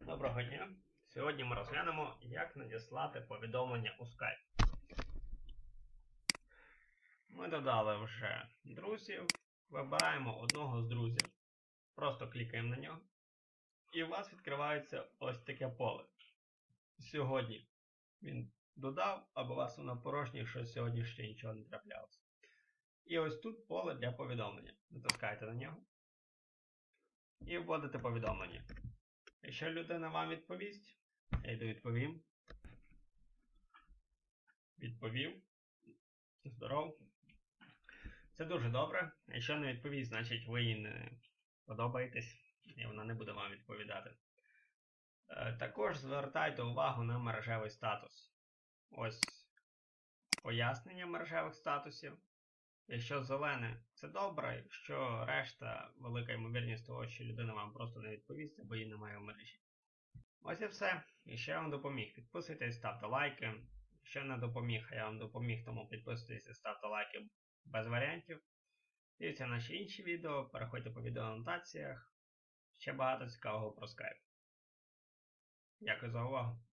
Доброго дня! Сьогодні ми розглянемо, як надіслати повідомлення у Skype. Ми додали вже друзів, вибираємо одного з друзів, просто клікаємо на нього, і у вас відкривається ось таке поле. Сьогодні він додав, або у вас воно порожнє, що сьогодні ще нічого не траплялося. І ось тут поле для повідомлення. Натискаєте на нього і вводите повідомлення. Якщо людина вам відповість, я йду відповім. Відповів. Здоров. Це дуже добре. Якщо не відповість, значить ви їй не подобаєтесь і вона не буде вам відповідати. Е, Також звертайте увагу на мережевий статус. Ось пояснення мережевих статусів. Якщо зелене, це добре, якщо решта, велика ймовірність того, що людина вам просто не відповість, або її немає в мережі. Ось і все. Якщо я вам допоміг, підписуйтесь, ставте лайки. Якщо не допоміг, а я вам допоміг, тому підписуйтесь і ставте лайки без варіантів. Дивіться наші інші відео, переходьте по відеоанотаціях. Ще багато цікавого про Skype. Дякую за увагу.